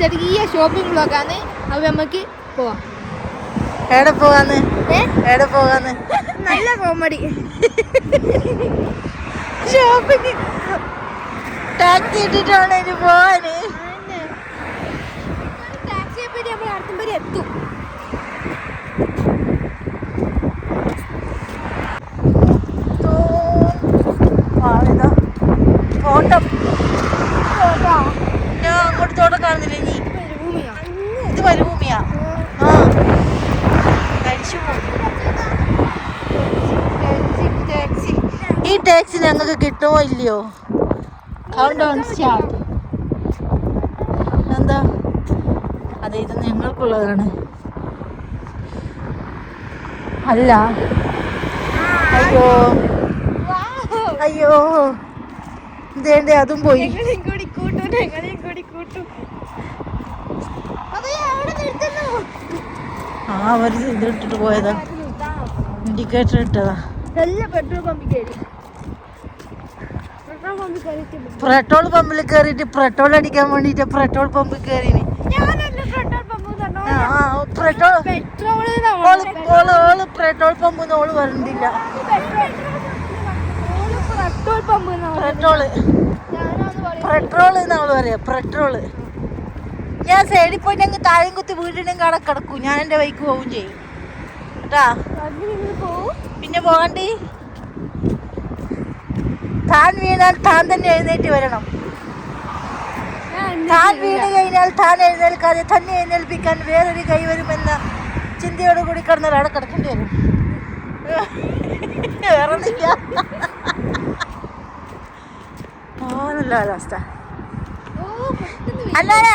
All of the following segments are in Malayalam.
ചെറിയ ഷോപ്പിംഗ് ബ്ലോഗാണ് അപ്പൊ നമുക്ക് പോവാം. എവിടെ പോകാന്ന്? എവിടെ പോകാന്ന്? നല്ല കോമഡി ഷോപ്പിംഗ് ടാക്സി ഇട്ടിട്ടാണ് ഇനി പോവാന്. ടാക്സിയെ പറ്റി നമ്മൾ അടുത്തും വരെ എത്തും തോട്ടം ഞാൻ അങ്ങോട്ട് തോട്ടം കാണുന്നില്ല ഇനി ഇത് മരുഭൂമിയാ ആ കഴിച്ചു ടാക്സി ഈ ടാക്സി ഞങ്ങൾക്ക് കിട്ടുമോ ഇല്ലയോ? കൗണ്ട് ഓൺ സ്റ്റാർട്ട് എന്താ? അതെ ഇത് ഞങ്ങൾക്കുള്ളതാണ്. അല്ല. അയ്യോ. അയ്യോ. ഇതേണ്ടേ അതും പോയി. ആ അവർ ഇതിട്ടിട്ട് പോയതാ. ഇൻഡിക്കേറ്റർ ഇട്ടതാ. നല്ല പെട്രോൾ പമ്പിൽ കയറി. പെട്രോൾ പമ്പിൽ കയറിയിട്ട് പെട്രോൾ അടിക്കാൻ വേണ്ടിട്ട് പെട്രോൾ പമ്പിൽ കയറിന് ഞാനല്ല പെട്രോൾ പമ്പ് പെട്രോൾ പമ്പ് ഓൾ വരണ്ടില്ല. പെട്രോൾ. ഞാനാന്ന് പറയാം പെട്രോൾ. ഞാൻ സൈഡിൽ പോയി ഞങ്ങൾ താഴെയും കുത്തി വീടിനും അവിടെ കിടക്കും. ഞാൻ എന്റെ ബൈക്ക് പോവും ചെയ്യും. കേട്ടാ? പിന്നെ പോകണ്ടി താൻ വീണാൽ താൻ തന്നെ എഴുന്നേറ്റ് വരണം. താൻ വീണ് കഴിഞ്ഞാൽ താൻ എഴുന്നേൽക്കാതെ തന്നെ എഴുന്നേൽപ്പിക്കാൻ വേറൊരു കൈ വരുമെന്ന ചിന്തയോട് കൂടി കിടന്നാൽ അവിടെ കിടക്കേണ്ടി വരും. വേറെ അവസ്ഥ. അല്ലാതെ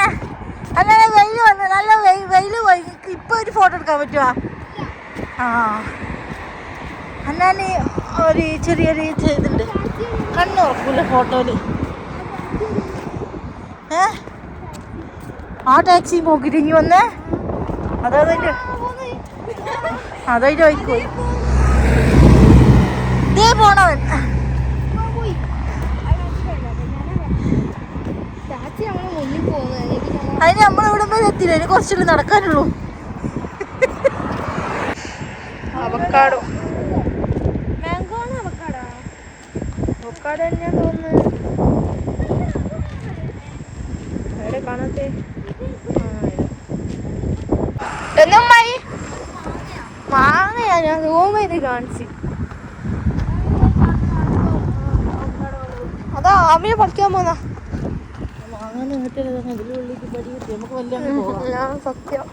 അല്ലാതെ വെയിൽ വന്ന് നല്ല വെയിൽ പോയി. ഇപ്പൊ ഒരു ഫോട്ടോ എടുക്കാൻ പറ്റുമോ ആ. അന്നാന് ഒരു ചെറിയൊരു ഇത് ഇതുണ്ട്. കണ്ണുറക്കൂല ഫോട്ടോയിൽ. ഏ? ആ ടാക്സി നോക്കിട്ട് ഇനി വന്നേ? അതായത് അതായിട്ട് വൈക്ക് ഇതേ പോണവൻ. അതിന് നമ്മൾ ഇവിടെ വരെ എത്തില്ല അതിന് കുറച്ചുകൂടി നടക്കാനുള്ളൂ. അവക്കാടോ മാംഗോ ആണ് അവക്കാടാ അവക്കാട് തന്നെയാന്ന് തോന്നുന്നു എവിടെ കാണാത്തെ എന്നമ്മായി മാങ്ങയാ ഞാൻ റൂം ചെയ്ത് കാണിച്ച്. അതാ ആമിയെ പഠിക്കാൻ പോന്നാ. സത്യം.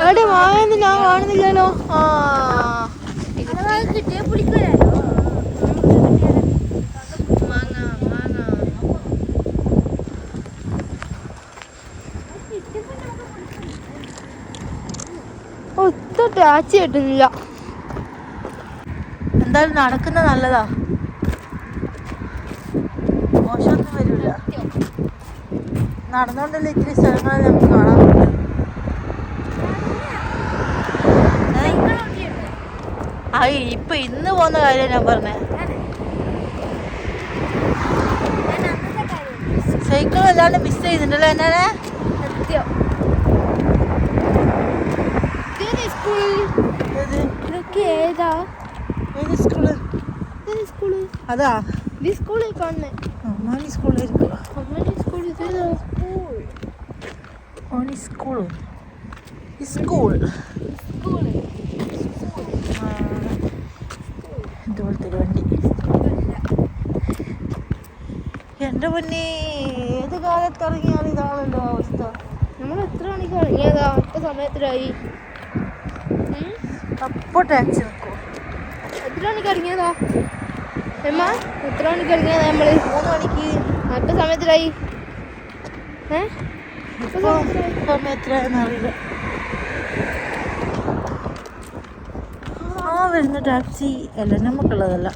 എവിടെ മാങ്ങയൊന്നും ഞാൻ കാണുന്നില്ലല്ലോ? ആ. കിട്ടിയ ഒത്ത ടാച്ച് കിട്ടുന്നില്ല. എന്തായാലും നടക്കുന്ന നല്ലതാ. മോശമൊന്നും വരില്ല നടന്നുകൊണ്ടല്ലേ ഇത്തിരി സ്ഥലങ്ങളിൽ നമുക്ക് കാണാൻ പറ്റും ഇപ്പൊ ഇന്ന് പോകുന്ന കാര്യം ഞാൻ പറഞ്ഞേ. സൈക്കിൾ വല്ലാണ്ട് മിസ് ചെയ്തിട്ടുണ്ടല്ലോ എന്നാണ് സത്യം. സ്കൂൾ ഏത്? സ്കൂൾ സ്കൂൾ സ്കൂൾ അതാ. ഈ സ്കൂളിൽ കാണുന്നേ അമ്മാനി സ്കൂളായിരിക്കും അമ്മയുടെ സ്കൂൾ ഇതേതാ ഓണി സ്കൂൾ സ്കൂൾ സ്കൂൾ ഇതുപോലത്തെ ഒരു വണ്ടി എന്റെ മുന്നേ ഏത് കാലത്ത് ഇറങ്ങിയാൽ ഇതാണല്ലോ അവസ്ഥ? നമ്മൾ എത്ര മണിക്ക് ഇറങ്ങിയതാ? ഒറ്റ സമയത്തിലായി? അപ്പോൾ ടാക്സി നിൽക്കും എത്ര മണിക്ക് ഇറങ്ങിയതാ? എമ്മ എത്ര മണിക്ക് ഇറങ്ങിയതാ നമ്മൾ? മൂന്ന് മണിക്ക്. ഒറ്റ സമയത്തിലായി. ഏ? ഇപ്പോൾ വരുന്ന ടാക്സി അല്ല നമുക്കുള്ളതല്ല.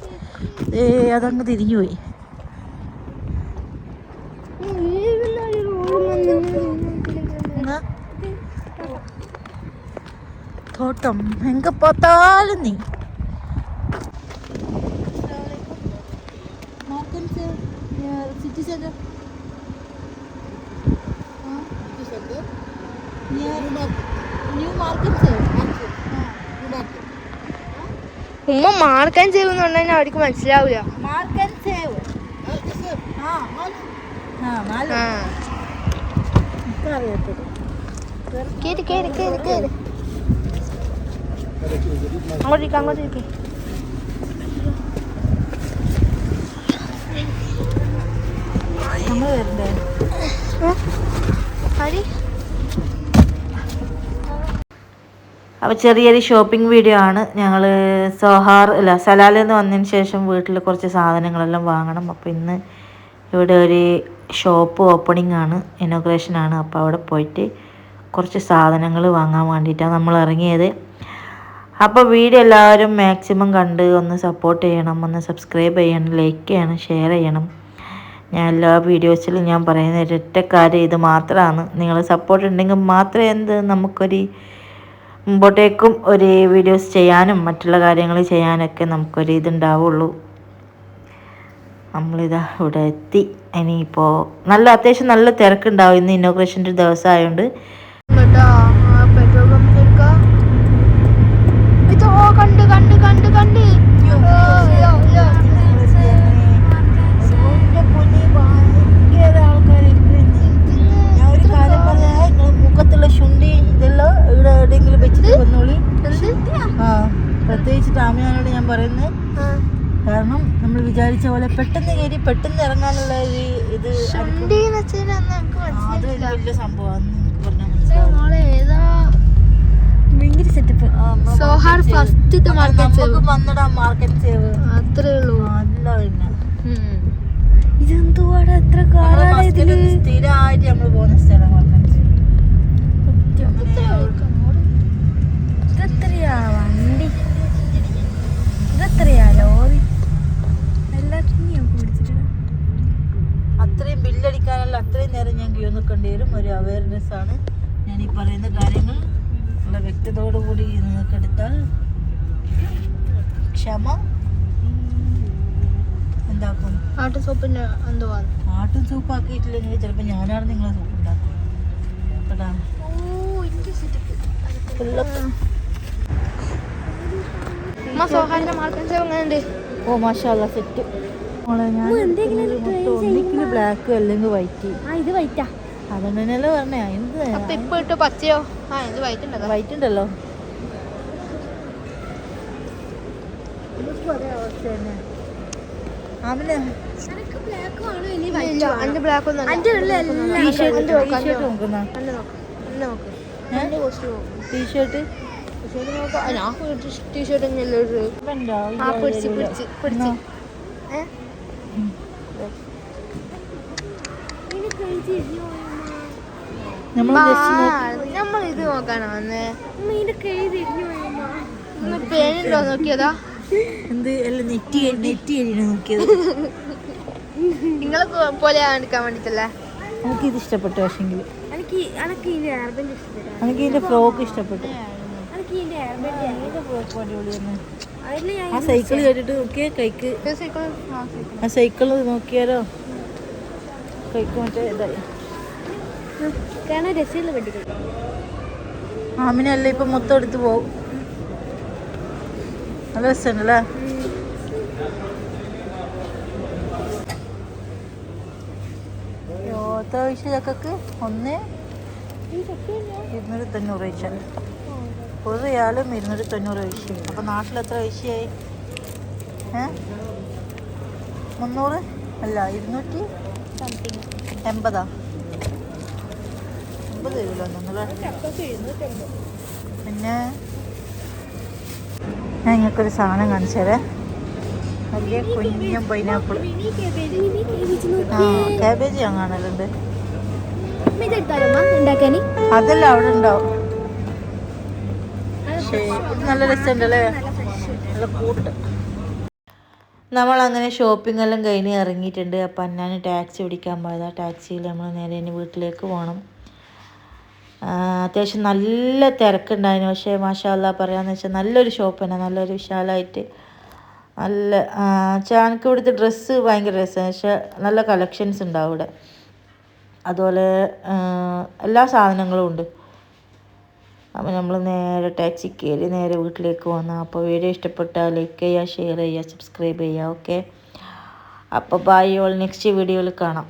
ഏ അതങ്ങ് തിരിഞ്ഞുപോയി തോട്ടം എങ്ക പോത്താലും നീ. ഉമ്മ മാർക്കാൻ എന്ന് പറഞ്ഞാൽ അവർക്ക് മനസ്സിലാവില്ല മാർക്കറ്റ് സേവ് കേറി കേറി കേറി കേറി അങ്ങോട്ടേക്ക് അങ്ങോട്ടേക്ക് നമ്മൾ വരണ്ടേ? ആര്? അപ്പോൾ ചെറിയൊരു ഷോപ്പിംഗ് വീഡിയോ ആണ്. ഞങ്ങൾ സോഹാർ അല്ല സലാലിൽ നിന്ന് വന്നതിന് ശേഷം വീട്ടിൽ കുറച്ച് സാധനങ്ങളെല്ലാം വാങ്ങണം. അപ്പോൾ ഇന്ന് ഇവിടെ ഒരു ഷോപ്പ് ഓപ്പണിംഗ് ആണ് ഇനോഗ്രേഷൻ ആണ്. അപ്പോൾ അവിടെ പോയിട്ട് കുറച്ച് സാധനങ്ങൾ വാങ്ങാൻ വേണ്ടിയിട്ടാണ് നമ്മൾ ഇറങ്ങിയത്. അപ്പോൾ വീഡിയോ എല്ലാവരും മാക്സിമം കണ്ട് ഒന്ന് സപ്പോർട്ട് ചെയ്യണം. ഒന്ന് സബ്സ്ക്രൈബ് ചെയ്യണം ലൈക്ക് ചെയ്യണം ഷെയർ ചെയ്യണം. ഞാൻ എല്ലാ വീഡിയോസിലും ഞാൻ പറയുന്ന ഒരൊറ്റ കാര്യം ഇത് മാത്രമാണ് നിങ്ങൾ സപ്പോർട്ട് ഉണ്ടെങ്കിൽ മാത്രമേ എന്ത് നമുക്കൊരു മുമ്പോട്ടേക്കും ഒരു വീഡിയോസ് ചെയ്യാനും മറ്റുള്ള കാര്യങ്ങൾ ചെയ്യാനൊക്കെ നമുക്കൊരു ഇതുണ്ടാവുള്ളൂ. നമ്മളിതാ ഇവിടെ എത്തി. ഇനിയിപ്പോൾ നല്ല അത്യാവശ്യം നല്ല തിരക്കുണ്ടാവും ഇന്ന് ഇന്നോഗ്രേഷന്റെ ദിവസമായതുകൊണ്ട് എടുക്കാം ഇതോ കണ്ട് കണ്ട് കണ്ട് കണ്ട് ഓ, യോ, യോ. ഞാൻ ഒരു കാര്യം പറയാം നിങ്ങൾ മുഖത്തുള്ള ശുണ്ടി ഇതെല്ലാം ഇവിടെ എവിടെയെങ്കിലും വെച്ചിട്ട് വന്നോളി എന്ത് ആ പ്രത്യേകിച്ച് ടാമിയാനോട് ഞാൻ പറയുന്നത് ആ, കാരണം നമ്മൾ വിചാരിച്ച പോലെ പെട്ടെന്ന് കയറി പെട്ടെന്ന് ഇത് വലിയ സംഭവമാണ് ഭയങ്കര സെറ്റപ്പ് സോഹാർ ഫസ്റ്റ് മാർക്കറ്റ് നമുക്ക് വന്നടാ മാർക്കറ്റ് സേവ് അത്രേ ഉള്ളൂ. അല്ല പിന്നെ. ഇതെന്തുവാടാ? എത്ര ൽ സ്ഥിരമായിട്ട് നമ്മൾ പോകുന്ന സ്ഥലം മാർക്കറ്റ് സേവ് ഇതെത്രയാ വണ്ടി ഇതെത്രയാ ലോറി എല്ലാത്തിനും പിടിച്ചിട്ടുണ്ട് അത്രയും ബില്ലടിക്കാനല്ല അത്രയും നേരം ഞാൻ ക്യൂ നിൽക്കേണ്ടി വരും ഒരു അവയർനെസ് ആണ് ഞാൻ ഈ പറയുന്ന കാര്യങ്ങൾ ഉള്ള വ്യക്തതയോടു കൂടി നിങ്ങൾക്ക് എടുത്താൽ ക്ഷമ. എന്താക്കും? ആട്ടു സോപ്പിന്റെ എന്തുവാ ആട്ടും സൂപ്പ് ആക്കിയിട്ടില്ലെങ്കിൽ ചിലപ്പോൾ ഞാനാണ് നിങ്ങളെ സൂപ്പ് ഉണ്ടാക്കും കേട്ടാ? ഓ മാഷാല്ല സെറ്റ്. ഒന്നിക്കിൽ ബ്ലാക്ക് അല്ലെങ്കിൽ വൈറ്റ് ഇത് വൈറ്റാ പറഞ്ഞേ എന്ത് ഇപ്പൊ ഇട്ട് പച്ചയോ? ആ ഇത് വൈറ്റ് ഉണ്ടല്ലോ. വൈറ്റ് ഉണ്ടല്ലോ. അവന് ഇല്ല അന്റെ ബ്ലാക്ക് ഒന്നും ടീഷർട്ട് ടീഷർട്ട് നോക്കുന്ന ടീഷർട്ട് ഞാൻ ടീഷർട്ട് ഇടുന്നത്. ആ പിടിച്ച് പിടിച്ച് പിടിച്ച്. ഏ? നമ്മൾ ആ, നമ്മൾ ഇത് നോക്കാനാ വന്നേ. പേനുണ്ടോ നോക്കിയതാ? എന്ത്? അല്ല നെറ്റി നെറ്റി കഴിഞ്ഞു നോക്കിയത്. നിങ്ങളെ പോലെ എടുക്കാൻ വേണ്ടിട്ടല്ലേ? എനിക്ക് ഇത് ഇഷ്ടപ്പെട്ടു പക്ഷെങ്കിൽ. എനിക്ക് എനിക്ക് ഇതിന്റെ ഹെയർബെൻഡ് ഇഷ്ടപ്പെട്ടു. എനിക്ക് ഇതിന്റെ ഫ്രോക്ക് ഇഷ്ടപ്പെട്ടു. എനിക്ക് ഇതിന്റെ ഹെയർബെൻഡ് ഫ്രോക്ക് അടിപൊളിയാണ് ആ സൈക്കിൾ കേട്ടിട്ട് നോക്കിയ കൈക്ക്. സൈക്കിൾ ആ സൈക്കിൾ നോക്കിയാലോ? കൈക്ക് മറ്റേ ഇതായി. കാരണം രസമുള്ള വണ്ടികൾ. ആമിനല്ല ഇപ്പൊ മൊത്തം എടുത്ത് പോകും നല്ല രസമുണ്ടല്ലേ പൈസ ചക്കക്ക് ഒന്ന് ഇരുന്നൂറ്റി തൊണ്ണൂറ് പൈസ. ഒരു റിയാലും ഇരുന്നൂറ്റി തൊണ്ണൂറ് പൈസ. അപ്പൊ നാട്ടിൽ എത്ര പൈസയായി? ഏ? മുന്നൂറ്? അല്ല ഇരുന്നൂറ്റി എൺപതാ? എൺപത് കിലോ ഒന്നല്ലേ പിന്നെ ഞാൻ നിങ്ങൾക്കൊരു സാധനം കാണിച്ചു വലിയ കുഞ്ഞു പൈനാപ്പിൾ ആ കാബേജ് ഞാൻ കാണലുണ്ട്. അതല്ല അവിടെ ഉണ്ടാവും. നല്ല രസമുണ്ടല്ലേ? നല്ല കൂട്ട്. നമ്മളങ്ങനെ ഷോപ്പിംഗ് എല്ലാം കഴിഞ്ഞ് ഇറങ്ങിയിട്ടുണ്ട്. അപ്പം അന്നാന് ടാക്സി പിടിക്കാൻ പോയതാണ് ടാക്സിയിൽ നമ്മൾ നേരെ ഇനി വീട്ടിലേക്ക് പോകണം അത്യാവശ്യം നല്ല തിരക്കുണ്ടായിരുന്നു. പക്ഷേ മാഷാല്ല പറയാന്ന് വെച്ചാൽ നല്ലൊരു ഷോപ്പ് തന്നെ നല്ലൊരു വിശാലമായിട്ട് നല്ല വെച്ചാൽ എനിക്ക് ഇവിടുത്തെ ഡ്രസ്സ് ഭയങ്കര രസമാണ് പക്ഷേ നല്ല കളക്ഷൻസ് ഉണ്ടാവും ഇവിടെ. അതുപോലെ എല്ലാ സാധനങ്ങളും ഉണ്ട്. അപ്പോൾ നമ്മൾ നേരെ ടാക്സി കയറി നേരെ വീട്ടിലേക്ക് വന്നു. അപ്പോൾ വീഡിയോ ഇഷ്ടപ്പെട്ടാൽ ലൈക്ക് ചെയ്യുക ഷെയർ ചെയ്യുക സബ്സ്ക്രൈബ് ചെയ്യുക. ഓക്കെ അപ്പോൾ ബൈ ഓൾ നെക്സ്റ്റ് വീഡിയോയിൽ കാണാം.